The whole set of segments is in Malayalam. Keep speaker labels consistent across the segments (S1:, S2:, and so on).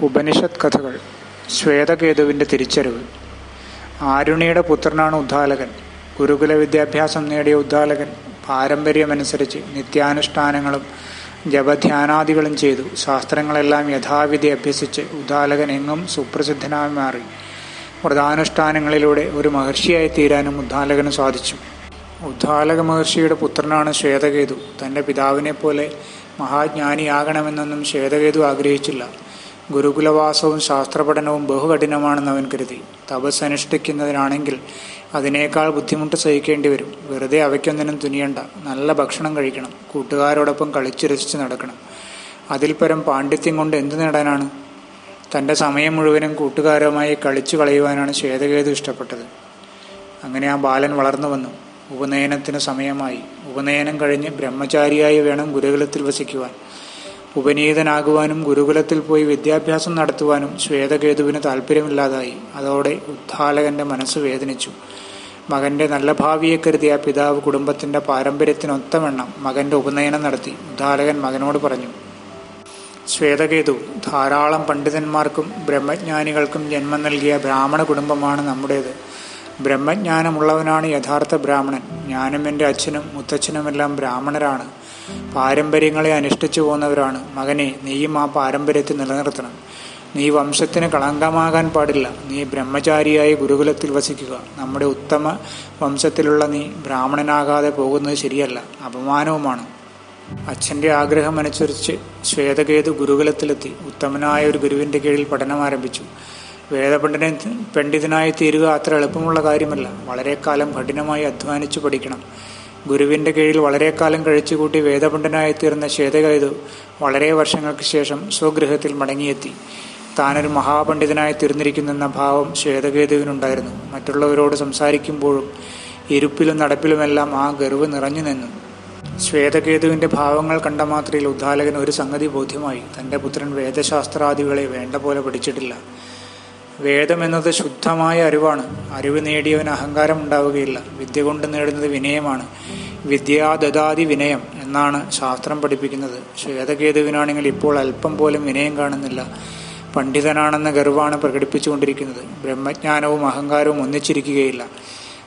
S1: ഉപനിഷത്ത് കഥകൾ ശ്വേതകേതുവിന്റെ തിരിച്ചറിവ്. ആരുണിയുടെ പുത്രനാണ് ഉദ്ധാലകൻ. ഗുരുകുല വിദ്യാഭ്യാസം നേടിയ ഉദ്ധാലകൻ പാരമ്പര്യമനുസരിച്ച് നിത്യാനുഷ്ഠാനങ്ങളും ജപധ്യാനാദികളും ചെയ്തു. ശാസ്ത്രങ്ങളെല്ലാം യഥാവിധി അഭ്യസിച്ച് ഉദ്ധാലകൻ എങ്ങും സുപ്രസിദ്ധനായി മാറി. വ്രതാനുഷ്ഠാനങ്ങളിലൂടെ ഒരു മഹർഷിയായി തീരാനും ഉദ്ദാലകന് സാധിച്ചു. ഉദ്ദാലക മഹർഷിയുടെ പുത്രനാണ് ശ്വേതകേതു. തന്റെ പിതാവിനെ പോലെ മഹാജ്ഞാനിയാകണമെന്നൊന്നും ശ്വേതകേതു ആഗ്രഹിച്ചില്ല. ഗുരുകുലവാസവും ശാസ്ത്രപഠനവും ബഹുകഠിനമാണെന്ന് അവൻ കരുതി. തപസ് അനുഷ്ഠിക്കുന്നതിനാണെങ്കിൽ അതിനേക്കാൾ ബുദ്ധിമുട്ട് സഹിക്കേണ്ടി വരും. വെറുതെ അവയ്ക്കൊന്നിനും തുനിയണ്ട. നല്ല ഭക്ഷണം കഴിക്കണം. കൂട്ടുകാരോടൊപ്പം കളിച്ചു രസിച്ച് നടക്കണം. അതിൽ പരം പാണ്ഡിത്യം കൊണ്ട് എന്തു നേടാനാണ്? തന്റെ സമയം മുഴുവനും കൂട്ടുകാരുമായി കളിച്ചു കളയുവാനാണ് ശ്വേതകേതു ഇഷ്ടപ്പെട്ടത്. അങ്ങനെ ആ ബാലൻ വളർന്നു വന്നു. ഉപനയനത്തിന് സമയമായി. ഉപനയനം കഴിഞ്ഞ് ബ്രഹ്മചാരിയായി വേണം ഗുരുകുലത്തിൽ വസിക്കുവാൻ. ഉപനീതനാകുവാനും ഗുരുകുലത്തിൽ പോയി വിദ്യാഭ്യാസം നടത്തുവാനും ശ്വേതകേതുവിന് താല്പര്യമില്ലാതായി അതോടെ ഉദ്ധാലകന്റെ മനസ്സ് വേദനിച്ചു. മകന്റെ നല്ല ഭാവിയെ കരുതിയ പിതാവ് കുടുംബത്തിന്റെ പാരമ്പര്യത്തിനൊത്തവണ്ണം മകന്റെ ഉപനയനം നടത്തി. ഉദ്ധാലകൻ മകനോട് പറഞ്ഞു ശ്വേതകേതു ധാരാളം പണ്ഡിതന്മാർക്കും ബ്രഹ്മജ്ഞാനികൾക്കും ജന്മം നൽകിയ ബ്രാഹ്മണ കുടുംബമാണ് നമ്മുടേത്. ബ്രഹ്മജ്ഞാനമുള്ളവനാണ് യഥാർത്ഥ ബ്രാഹ്മണൻ. ഞാനും എന്റെ അച്ഛനും മുത്തച്ഛനുമെല്ലാം ബ്രാഹ്മണരാണ്. പാരമ്പര്യങ്ങളെ അനുഷ്ഠിച്ചു പോകുന്നവരാണ്. മകനെ നീയും ആ പാരമ്പര്യത്തെ നിലനിർത്തണം. നീ വംശത്തിന് കളങ്കമാകാൻ പാടില്ല. നീ ബ്രഹ്മചാരിയായി ഗുരുകുലത്തിൽ വസിക്കുക. നമ്മുടെ ഉത്തമ വംശത്തിലുള്ള നീ ബ്രാഹ്മണനാകാതെ പോകുന്നത് ശരിയല്ല അപമാനവുമാണ്. അച്ഛന്റെ ആഗ്രഹമനുസരിച്ച് ശ്വേതകേതു ഗുരുകുലത്തിലെത്തി. ഉത്തമനായ ഒരു ഗുരുവിന്റെ കീഴിൽ പഠനം ആരംഭിച്ചു. വേദപണ്ഡിനെ പണ്ഡിതനായി തീരുക അത്ര എളുപ്പമുള്ള കാര്യമല്ല. വളരെക്കാലം കാലം കഠിനമായി അധ്വാനിച്ചു പഠിക്കണം. ഗുരുവിന്റെ കീഴിൽ വളരെ കാലം കഴിച്ചുകൂട്ടി വേദപണ്ഡനായി തീർന്ന ശ്വേതകേതു വളരെ വർഷങ്ങൾക്ക് ശേഷം സ്വഗൃഹത്തിൽ മടങ്ങിയെത്തി. താനൊരു മഹാപണ്ഡിതനായി തീർന്നിരിക്കുന്നെന്ന ഭാവം ശ്വേതകേതുവിനുണ്ടായിരുന്നു. മറ്റുള്ളവരോട് സംസാരിക്കുമ്പോഴും ഇരുപ്പിലും നടപ്പിലുമെല്ലാം ആ ഗർവ് നിറഞ്ഞു നിന്നു. ശ്വേതകേതുവിന്റെ ഭാവങ്ങൾ കണ്ട മാത്രയിൽ ഉദ്ദാലകൻ ഒരു സംഗതി ബോധ്യമായി. തന്റെ പുത്രൻ വേദശാസ്ത്രാദികളെ വേണ്ട പോലെ പഠിച്ചിട്ടില്ല. വേദം എന്നത് ശുദ്ധമായ അറിവാണ്. അറിവ് നേടിയവന് അഹങ്കാരം ഉണ്ടാവുകയില്ല. വിദ്യ കൊണ്ട് നേടുന്നത് വിനയമാണ്. വിദ്യാദദാതി വിനയം എന്നാണ് ശാസ്ത്രം പഠിപ്പിക്കുന്നത്. ശ്വേതകേതുവിനാണെങ്കിൽ ഇപ്പോൾ അല്പം പോലും വിനയം കാണുന്നില്ല. പണ്ഡിതനാണെന്ന ഗർവാണ് പ്രകടിപ്പിച്ചുകൊണ്ടിരിക്കുന്നത്. ബ്രഹ്മജ്ഞാനവും അഹങ്കാരവും ഒന്നിച്ചിരിക്കുകയില്ല.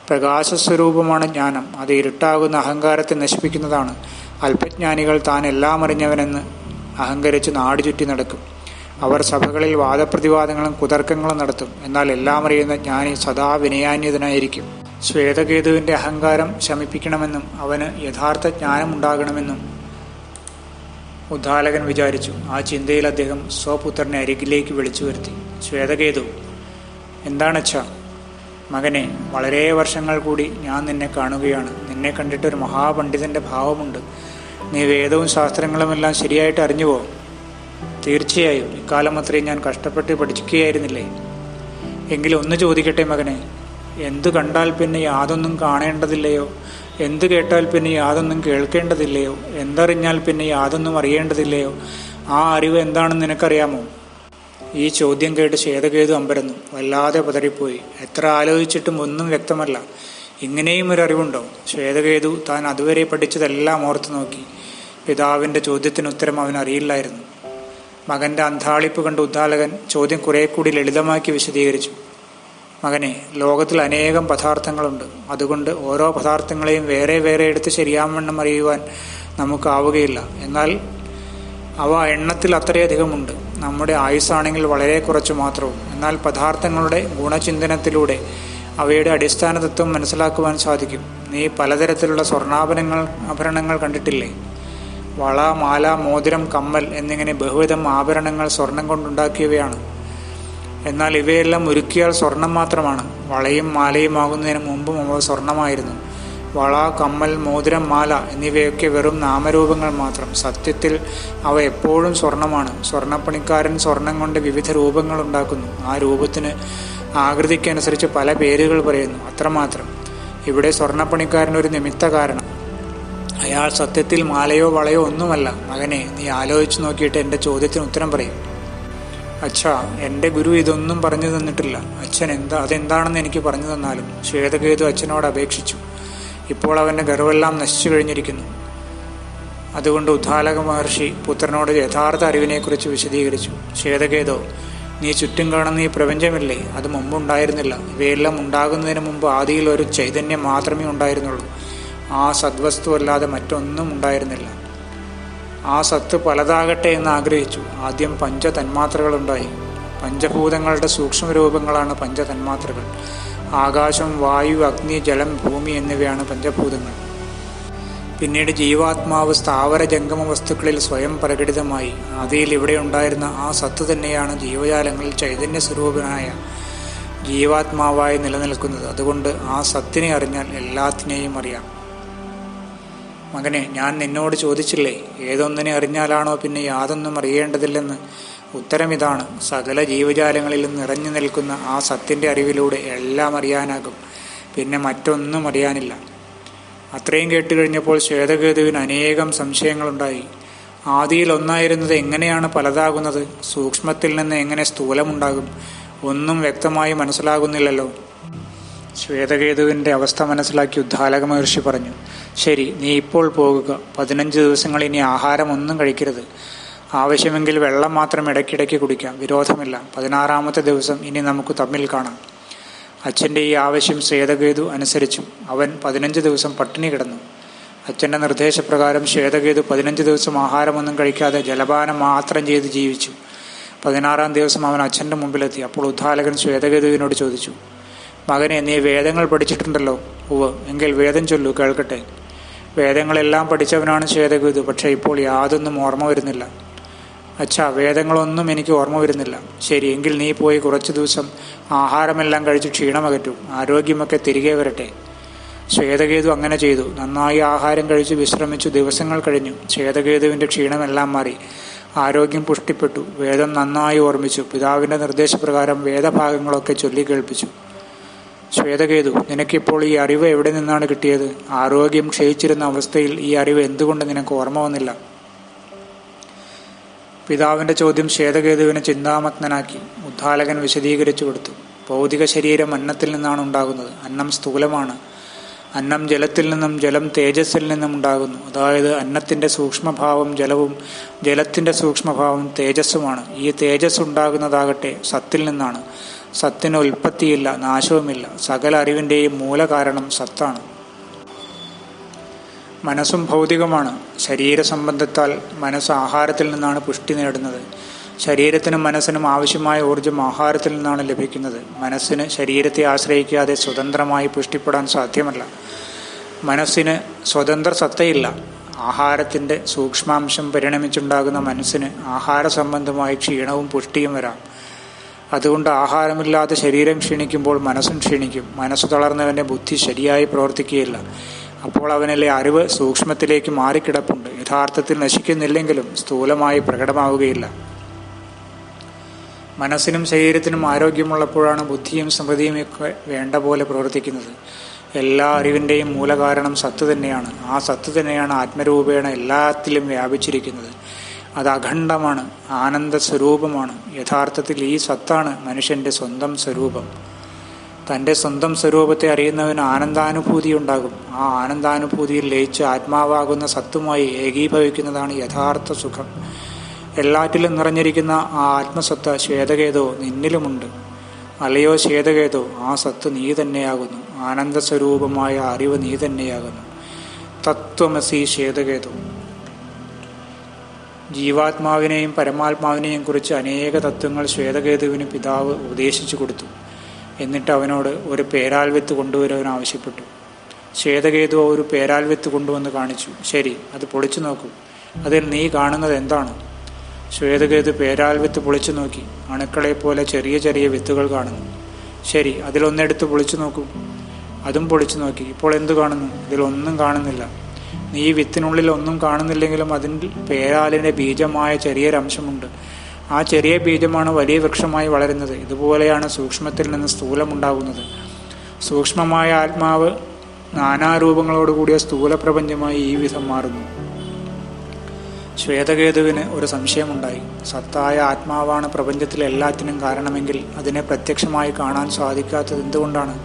S1: പ്രകാശസ്വരൂപമാണ് ജ്ഞാനം. അത് ഇരുട്ടാകുന്ന അഹങ്കാരത്തെ നശിപ്പിക്കുന്നതാണ്. അല്പജ്ഞാനികൾ താൻ എല്ലാം അറിഞ്ഞവനെന്ന് അഹങ്കരിച്ച് നാടുചുറ്റി നടക്കും. അവർ സഭകളിൽ വാദപ്രതിവാദങ്ങളും കുതർക്കങ്ങളും നടത്തും. എന്നാൽ എല്ലാം അറിയുന്ന ജ്ഞാനി സദാ വിനയാന്യതനായിരിക്കും ശ്വേതകേതുവിന്റെ അഹങ്കാരം ശമിപ്പിക്കണമെന്നും അവന് യഥാർത്ഥ ജ്ഞാനമുണ്ടാകണമെന്നും ഉദ്ധാലകൻ വിചാരിച്ചു. ആ ചിന്തയിൽ അദ്ദേഹം സ്വപുത്രനെ അരികിലേക്ക് വിളിച്ചു വരുത്തി. ശ്വേതകേതു എന്താണച്ഛ? മകനെ വളരെ വർഷങ്ങൾ കൂടി ഞാൻ നിന്നെ കാണുകയാണ്. നിന്നെ കണ്ടിട്ട് ഒരു മഹാപണ്ഡിതന്റെ ഭാവമുണ്ട്. നീ വേദവും ശാസ്ത്രങ്ങളുമെല്ലാം ശരിയായിട്ട് അറിഞ്ഞുവോ? തീർച്ചയായും. ഇക്കാലം അത്രയും ഞാൻ കഷ്ടപ്പെട്ട് പഠിക്കുകയായിരുന്നില്ലേ? എങ്കിലും ഒന്ന് ചോദിക്കട്ടെ മകനെ എന്തു കണ്ടാൽ പിന്നെ യാതൊന്നും കാണേണ്ടതില്ലയോ? എന്തു കേട്ടാൽ പിന്നെ യാതൊന്നും കേൾക്കേണ്ടതില്ലയോ? എന്തറിഞ്ഞാൽ പിന്നെ യാതൊന്നും അറിയേണ്ടതില്ലയോ? ആ അറിവ് എന്താണെന്ന് നിനക്കറിയാമോ? ഈ ചോദ്യം കേട്ട് ശേതകേതു അമ്പരന്നു. വല്ലാതെ പതറിപ്പോയി. എത്ര ആലോചിച്ചിട്ടും ഒന്നും വ്യക്തമല്ല. ഇങ്ങനെയും ഒരു അറിവുണ്ടോ? ശ്വേതകേതു താൻ അതുവരെ പഠിച്ചതെല്ലാം ഓർത്തു നോക്കി പിതാവിന്റെ ചോദ്യത്തിന് ഉത്തരം അവൻ അറിയില്ലായിരുന്നു മകന്റെ അന്ധാളിപ്പ് കണ്ട ഉദ്ദാലകൻ ചോദ്യം കുറെ കൂടി ലളിതമാക്കി വിശദീകരിച്ചു. മകനെ ലോകത്തിൽ അനേകം പദാർത്ഥങ്ങളുണ്ട്. അതുകൊണ്ട് ഓരോ പദാർത്ഥങ്ങളെയും വേറെ വേറെ എടുത്ത് ശരിയാവണ്ണം അറിയുവാൻ നമുക്കാവുകയില്ല എന്നാൽ അവ എണ്ണത്തിൽ അത്രയധികമുണ്ട്. നമ്മുടെ ആയുസ്സാണെങ്കിൽ വളരെ കുറച്ച് മാത്രവും. എന്നാൽ പദാർത്ഥങ്ങളുടെ ഗുണചിന്തനത്തിലൂടെ അവയുടെ അടിസ്ഥാന തത്വം മനസ്സിലാക്കുവാൻ സാധിക്കും. നീ പലതരത്തിലുള്ള സ്വർണാഭരണങ്ങൾ ആഭരണങ്ങൾ കണ്ടിട്ടില്ലേ? വള മാല മോതിരം കമ്മൽ എന്നിങ്ങനെ ബഹുവിധം ആഭരണങ്ങൾ സ്വർണം കൊണ്ടുണ്ടാക്കിയവയാണ്. എന്നാൽ ഇവയെല്ലാം ഒരുക്കിയാൽ സ്വർണം മാത്രമാണ്. വളയും മാലയും ആകുന്നതിന് മുമ്പും അവ സ്വർണമായിരുന്നു. വള കമ്മൽ മോതിരം മാല എന്നിവയൊക്കെ വെറും നാമരൂപങ്ങൾ മാത്രം. സത്യത്തിൽ അവ എപ്പോഴും സ്വർണമാണ്. സ്വർണപ്പണിക്കാരൻ സ്വർണം കൊണ്ട് വിവിധ രൂപങ്ങൾ ഉണ്ടാക്കുന്നു. ആ രൂപത്തിന് ആകൃതിക്കനുസരിച്ച് പല പേരുകൾ പറയുന്നു. അത്രമാത്രം. ഇവിടെ സ്വർണപ്പണിക്കാരൻ ഒരു നിമിത്ത കാരണം. അയാൾ സത്യത്തിൽ മാലയോ വളയോ ഒന്നുമല്ല. മകനെ നീ ആലോചിച്ചു നോക്കിയിട്ട് എന്റെ ചോദ്യത്തിന് ഉത്തരം പറയും. അച്ഛാ എന്റെ ഗുരു ഇതൊന്നും പറഞ്ഞു തന്നിട്ടില്ല. അച്ഛൻ എന്താ അതെന്താണെന്ന് എനിക്ക് പറഞ്ഞു തന്നാലും ശ്വേതകേതു അച്ഛനോട് അപേക്ഷിച്ചു. ഇപ്പോൾ അവന്റെ ഗർവെല്ലാം നശിച്ചു കഴിഞ്ഞിരിക്കുന്നു. അതുകൊണ്ട് ഉദ്ധാലക മഹർഷി പുത്രനോട് യഥാർത്ഥ അറിവിനെക്കുറിച്ച് വിശദീകരിച്ചു. ശ്വേതകേതോ നീ ചുറ്റും കാണുന്ന ഈ പ്രപഞ്ചമില്ലേ? അത് മുമ്പുണ്ടായിരുന്നില്ല. ഇവയെല്ലാം ഉണ്ടാകുന്നതിന് മുമ്പ് ആദിയിൽ ഒരു ചൈതന്യം മാത്രമേ ഉണ്ടായിരുന്നുള്ളൂ. ആ സദ്വസ്തു അല്ലാതെ മറ്റൊന്നും ഉണ്ടായിരുന്നില്ല. ആ സത്ത് പലതാകട്ടെ എന്ന് ആഗ്രഹിച്ചു. ആദ്യം പഞ്ച തന്മാത്രകളുണ്ടായി പഞ്ചഭൂതങ്ങളുടെ സൂക്ഷ്മരൂപങ്ങളാണ് പഞ്ചതന്മാത്രകൾ. ആകാശം വായു അഗ്നി ജലം ഭൂമി എന്നിവയാണ് പഞ്ചഭൂതങ്ങൾ. പിന്നീട് ജീവാത്മാവ് സ്ഥാവര ജംഗമ വസ്തുക്കളിൽ സ്വയം പ്രകടിതമായി. അതിൽ ഇവിടെ ഉണ്ടായിരുന്ന ആ സത്ത് തന്നെയാണ് ജീവജാലങ്ങളിൽ ചൈതന്യ സ്വരൂപനായ ജീവാത്മാവായി നിലനിൽക്കുന്നത്. അതുകൊണ്ട് ആ സത്തിനെ അറിഞ്ഞാൽ എല്ലാത്തിനെയും അറിയാം. മകനെ ഞാൻ നിന്നോട് ചോദിച്ചില്ലേ ഏതൊന്നിനെ അറിഞ്ഞാലാണോ പിന്നെ യാതൊന്നും അറിയേണ്ടതില്ലെന്ന്? ഉത്തരം ഇതാണ് സകല ജീവജാലങ്ങളിലും നിറഞ്ഞു നിൽക്കുന്ന ആ സത്തിന്റെ അറിവിലൂടെ എല്ലാം അറിയാനാകും പിന്നെ മറ്റൊന്നും അറിയാനില്ല. അത്രയും കേട്ട് കഴിഞ്ഞപ്പോൾ ശ്വേതകേതുവിന് അനേകം സംശയങ്ങളുണ്ടായി. ആദിയിൽ ഒന്നായിരുന്നത് എങ്ങനെയാണ് പലതാകുന്നത്? സൂക്ഷ്മത്തിൽ നിന്ന് എങ്ങനെ സ്ഥൂലമുണ്ടാകും? ഒന്നും വ്യക്തമായി മനസ്സിലാകുന്നില്ലല്ലോ. ശ്വേതകേതുവിന്റെ അവസ്ഥ മനസ്സിലാക്കി ഉദ്ധാലക മഹർഷി പറഞ്ഞു ശരി നീ ഇപ്പോൾ പോകുക. പതിനഞ്ച് ദിവസങ്ങൾ ഇനി ആഹാരം ഒന്നും കഴിക്കരുത്. ആവശ്യമെങ്കിൽ വെള്ളം മാത്രം ഇടയ്ക്കിടയ്ക്ക് കുടിക്കാം. വിരോധമില്ല. പതിനാറാമത്തെ ദിവസം ഇനി നമുക്ക് തമ്മിൽ കാണാം. അച്ഛന്റെ ഈ ആവശ്യം ശ്വേതകേതു അനുസരിച്ചു. അവൻ പതിനഞ്ച് ദിവസം പട്ടിണി കിടന്നു. അച്ഛന്റെ നിർദ്ദേശപ്രകാരം ശ്വേതകേതു പതിനഞ്ച് ദിവസം ആഹാരമൊന്നും കഴിക്കാതെ ജലപാനം മാത്രം ചെയ്ത് ജീവിച്ചു. പതിനാറാം ദിവസം അവൻ അച്ഛന്റെ മുമ്പിലെത്തി. അപ്പോൾ ഉദ്ധാലകൻ ശ്വേതകേതുവിനോട് ചോദിച്ചു മകനെ നീ വേദങ്ങൾ പഠിച്ചിട്ടുണ്ടല്ലോ. ഉവ് എങ്കിൽ വേദം ചൊല്ലു കേൾക്കട്ടെ. വേദങ്ങളെല്ലാം പഠിച്ചവനാണ് ശ്വേതകേതു പക്ഷേ ഇപ്പോൾ യാതൊന്നും ഓർമ്മ വരുന്നില്ല. അച്ഛാ വേദങ്ങളൊന്നും എനിക്ക് ഓർമ്മ വരുന്നില്ല. ശരി എങ്കിൽ നീ പോയി കുറച്ചു ദിവസം ആഹാരമെല്ലാം കഴിച്ച് ക്ഷീണമകറ്റു ആരോഗ്യമൊക്കെ തിരികെ വരട്ടെ. ശ്വേതകേതു അങ്ങനെ ചെയ്തു. നന്നായി ആഹാരം കഴിച്ച് വിശ്രമിച്ചു. ദിവസങ്ങൾ കഴിഞ്ഞു. ശ്വേതകേതുവിന്റെ ക്ഷീണമെല്ലാം മാറി. ആരോഗ്യം പുഷ്ടിപ്പെട്ടു. വേദം നന്നായി ഓർമ്മിച്ചു. പിതാവിന്റെ നിർദ്ദേശപ്രകാരം വേദഭാഗങ്ങളൊക്കെ ചൊല്ലി കേൾപ്പിച്ചു. ശ്വേതകേതു നിനക്കിപ്പോൾ ഈ അറിവ് എവിടെ നിന്നാണ് കിട്ടിയത്? ആരോഗ്യം ക്ഷയിച്ചിരുന്ന അവസ്ഥയിൽ ഈ അറിവ് എന്തുകൊണ്ട് നിനക്ക് ഓർമ്മ വന്നില്ല? പിതാവിന്റെ ചോദ്യം ശ്വേതകേതുവിനെ ചിന്താമഗ്നനാക്കി ഉദ്ധാലകൻ വിശദീകരിച്ചു കൊടുത്തു. ഭൗതിക ശരീരം അന്നത്തിൽ നിന്നാണ് ഉണ്ടാകുന്നത്. അന്നം സ്ഥൂലമാണ്. അന്നം ജലത്തിൽ നിന്നും ജലം തേജസ്സിൽ നിന്നും ഉണ്ടാകുന്നു. അതായത് അന്നത്തിന്റെ സൂക്ഷ്മഭാവം ജലവും ജലത്തിന്റെ സൂക്ഷ്മഭാവം തേജസ്സുമാണ്. ഈ തേജസ് ഉണ്ടാകുന്നതാകട്ടെ സത്തിൽ നിന്നാണ്. സത്തിന് ഉൽപ്പത്തിയില്ല നാശവുമില്ല. സകല അറിവിന്റെയും മൂലകാരണം സത്താണ്. മനസ്സും ഭൗതികമാണ്. ശരീര സംബന്ധത്താൽ മനസ്സ് ആഹാരത്തിൽ നിന്നാണ് പുഷ്ടി നേടുന്നത്. ശരീരത്തിനും മനസ്സിനും ആവശ്യമായ ഊർജം ആഹാരത്തിൽ നിന്നാണ് ലഭിക്കുന്നത്. മനസ്സിന് ശരീരത്തെ ആശ്രയിക്കാതെ സ്വതന്ത്രമായി പുഷ്ടിപ്പെടാൻ സാധ്യമല്ല. മനസ്സിന് സ്വതന്ത്ര സത്തയില്ല. ആഹാരത്തിന്റെ സൂക്ഷ്മാംശം പരിണമിച്ചുണ്ടാകുന്ന മനസ്സിന് ആഹാര സംബന്ധമായി ക്ഷീണവും പുഷ്ടിയും വരാം. അതുകൊണ്ട് ആഹാരമില്ലാതെ ശരീരം ക്ഷീണിക്കുമ്പോൾ മനസ്സും ക്ഷീണിക്കും. മനസ്സ് തളർന്നവന്റെ ബുദ്ധി ശരിയായി പ്രവർത്തിക്കുകയില്ല. അപ്പോൾ അവനിലെ അറിവ് സൂക്ഷ്മത്തിലേക്ക് മാറിക്കിടപ്പുണ്ട്. യഥാർത്ഥത്തിൽ നശിക്കുന്നില്ലെങ്കിലും സ്ഥൂലമായി പ്രകടമാവുകയില്ല. മനസ്സിനും ശരീരത്തിനും ആരോഗ്യമുള്ളപ്പോഴാണ് ബുദ്ധിയും സ്മൃതിയും ഒക്കെ വേണ്ട പോലെ പ്രവർത്തിക്കുന്നത്. എല്ലാ അറിവിന്റെയും മൂലകാരണം സത്ത് തന്നെയാണ്. ആ സത്ത് തന്നെയാണ് ആത്മരൂപേണ എല്ലാത്തിലും വ്യാപിച്ചിരിക്കുന്നത്. അത് അഖണ്ഡമാണ് ആനന്ദ സ്വരൂപമാണ് യഥാർത്ഥത്തിൽ ഈ സത്താണ് മനുഷ്യന്റെ സ്വന്തം സ്വരൂപം. തന്റെ സ്വന്തം സ്വരൂപത്തെ അറിയുന്നവന് ആനന്ദാനുഭൂതി ഉണ്ടാകും. ആ ആനന്ദാനുഭൂതിയിൽ ലയിച്ച് ആത്മാവാകുന്ന സത്തുമായി ഏകീഭവിക്കുന്നതാണ് യഥാർത്ഥ സുഖം. എല്ലാറ്റിലും നിറഞ്ഞിരിക്കുന്ന ആ ആത്മസത്ത ശ്വേതകേതോ നിന്നിലുമുണ്ട്. അലയോ ശ്വേതകേതോ ആ സത്ത് നീ തന്നെയാകുന്നു. ആനന്ദസ്വരൂപമായ അറിവ് നീ തന്നെയാകുന്നു. തത്വമസി ശ്വേതകേതോ. ജീവാത്മാവിനെയും പരമാത്മാവിനെയും കുറിച്ച് അനേക തത്വങ്ങൾ ശ്വേതകേതുവിന് പിതാവ് ഉപദേശിച്ചു കൊടുത്തു. എന്നിട്ട് അവനോട് ഒരു പേരാൽ വിത്ത് കൊണ്ടുവരുവാൻ ആവശ്യപ്പെട്ടു. ശ്വേതകേതു ഒരു പേരാൽ വിത്ത് കൊണ്ടുവന്ന് കാണിച്ചു. ശരി അത് പൊളിച്ചു നോക്കൂ. അതിൽ നീ കാണുന്നത് എന്താണ്? ശ്വേതകേതു പേരാൽ വിത്ത് പൊളിച്ചു നോക്കി. അണുക്കളെ പോലെ ചെറിയ ചെറിയ വിത്തുകൾ കാണുന്നു. ശരി അതിലൊന്നെടുത്ത് പൊളിച്ചു നോക്കൂ. അതും പൊളിച്ചു നോക്കി. ഇപ്പോൾ എന്തു കാണുന്നു? ഇതിലൊന്നും കാണുന്നില്ല. നീ വിത്തിനുള്ളിൽ ഒന്നും കാണുന്നില്ലെങ്കിലും അതിന്റെ പേരാലിന്റെ ബീജമായ ചെറിയൊരംശമുണ്ട് ആ ചെറിയ ബീജമാണ് വലിയ വൃക്ഷമായി വളരുന്നത്. ഇതുപോലെയാണ് സൂക്ഷ്മത്തിൽ നിന്ന് സ്ഥൂലമുണ്ടാകുന്നത്. സൂക്ഷ്മമായ ആത്മാവ് നാനാരൂപങ്ങളോടുകൂടിയ സ്ഥൂല പ്രപഞ്ചമായി ഈ വിധം മാറുന്നു. ശ്വേതകേതുവിന് ഒരു സംശയമുണ്ടായി. സത്തായ ആത്മാവാണ് പ്രപഞ്ചത്തിലെ എല്ലാത്തിനും കാരണമെങ്കിൽ അതിനെ പ്രത്യക്ഷമായി കാണാൻ സാധിക്കാത്തത് എന്തുകൊണ്ടാണ്?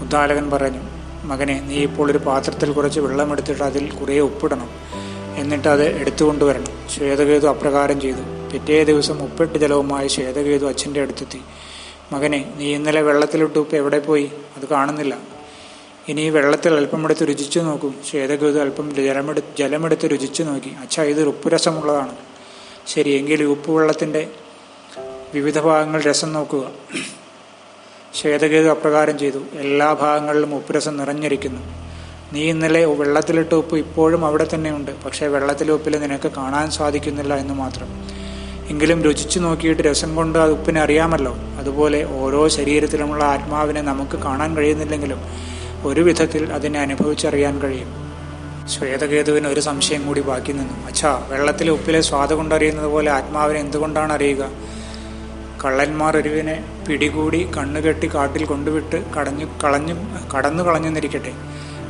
S1: ഉദ്ദാലകൻ പറഞ്ഞു മകനെ നീ ഇപ്പോൾ ഒരു പാത്രത്തിൽ കുറച്ച് വെള്ളമെടുത്തിട്ട് അതിൽ കുറേ ഉപ്പിടണം. എന്നിട്ട് അത് എടുത്തുകൊണ്ടുവരണം. ശ്വേതകേതു അപ്രകാരം ചെയ്തു. പിറ്റേ ദിവസം ഉപ്പിട്ട് ജലവുമായി ശ്വേതകേതു അച്ഛന്റെ അടുത്തെത്തി. മകനെ നീ ഇന്നലെ വെള്ളത്തിലിട്ട് ഉപ്പ് എവിടെ പോയി? അത് കാണുന്നില്ല. ഇനി വെള്ളത്തിൽ അല്പമെടുത്ത് രുചിച്ചു നോക്കും. ശ്വേതകേതു അല്പം ജലമെടു ജലമെടുത്ത് രുചിച്ചു നോക്കി. അച്ഛാ ഇത് ഉപ്പുരസമുള്ളതാണ്. ശരി എങ്കിൽ ഈ ഉപ്പുവെള്ളത്തിന്റെ വിവിധ ഭാഗങ്ങൾ രസം നോക്കുക. ശ്വേതകേതു അപ്രകാരം ചെയ്തു. എല്ലാ ഭാഗങ്ങളിലും ഉപ്പുരസം നിറഞ്ഞിരിക്കുന്നു. നീ ഇന്നലെ വെള്ളത്തിലിട്ട ഉപ്പ് ഇപ്പോഴും അവിടെ തന്നെയുണ്ട്. പക്ഷേ വെള്ളത്തിലെ ഉപ്പിൽ നിനക്ക് കാണാൻ സാധിക്കുന്നില്ല എന്ന് മാത്രം. എങ്കിലും രുചിച്ചു നോക്കിയിട്ട് രസം കൊണ്ട് അത് ഉപ്പിനെ അറിയാമല്ലോ. അതുപോലെ ഓരോ ശരീരത്തിലുമുള്ള ആത്മാവിനെ നമുക്ക് കാണാൻ കഴിയുന്നില്ലെങ്കിലും ഒരു വിധത്തിൽ അതിനെ അനുഭവിച്ചറിയാൻ കഴിയും. ശ്വേതകേതുവിന് ഒരു സംശയം കൂടി ബാക്കി നിന്നു. അച്ഛാ വെള്ളത്തിലെ ഉപ്പിലെ സ്വാദ കൊണ്ടറിയുന്നത് പോലെ ആത്മാവിനെ എന്തുകൊണ്ടാണ് അറിയുക? കള്ളന്മാർ ഒരുവിനെ പിടികൂടി കണ്ണുകെട്ടി കാട്ടിൽ കൊണ്ടുവിട്ട് കടഞ്ഞു കളഞ്ഞു കടന്നു കളഞ്ഞെന്നിരിക്കട്ടെ.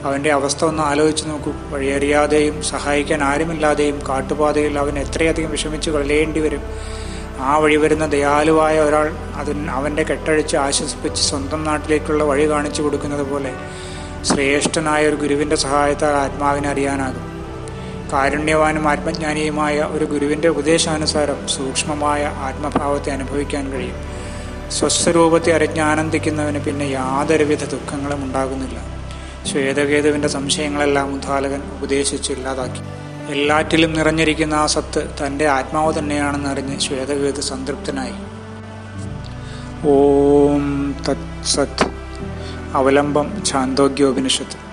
S1: അവന്റെ അവസ്ഥ ഒന്ന് ആലോചിച്ച് നോക്കൂ. വഴിയറിയാതെയും സഹായിക്കാൻ ആരുമില്ലാതെയും കാട്ടുപാതയിൽ അവൻ എത്രയധികം വിഷമിച്ച് കളയേണ്ടി വരും. ആ വഴി വരുന്ന ദയാലുവായ ഒരാൾ അതിൻ അവന്റെ കെട്ടഴിച്ച് ആശ്വസിപ്പിച്ച് സ്വന്തം നാട്ടിലേക്കുള്ള വഴി കാണിച്ചു കൊടുക്കുന്നത് പോലെ ശ്രേഷ്ഠനായ ഒരു ഗുരുവിന്റെ സഹായത്താൽ ആത്മാവിനെ അറിയാനാകും. കാരുണ്യവാനും ആത്മജ്ഞാനിയുമായ ഒരു ഗുരുവിന്റെ ഉപദേശാനുസാരം സൂക്ഷ്മമായ ആത്മഭാവത്തെ അനുഭവിക്കാൻ കഴിയും. സ്വസ്വരൂപത്തെ അരജ്ഞാനന്ദിക്കുന്നവന് പിന്നെ യാതൊരുവിധ ദുഃഖങ്ങളും ഉണ്ടാകുന്നില്ല. ശ്വേതകേതുവിന്റെ സംശയങ്ങളെല്ലാം ഉദ്ധാലകൻ ഉപദേശിച്ച് ഇല്ലാതാക്കി. എല്ലാറ്റിലും നിറഞ്ഞിരിക്കുന്ന ആ സത്ത് തന്റെ ആത്മാവ് തന്നെയാണെന്ന് അറിഞ്ഞ് ശ്വേതകേതു സംതൃപ്തനായി. ഓം തത് സത്. അവലംബം ഛാന്തോഗ്യോപനിഷത്ത്.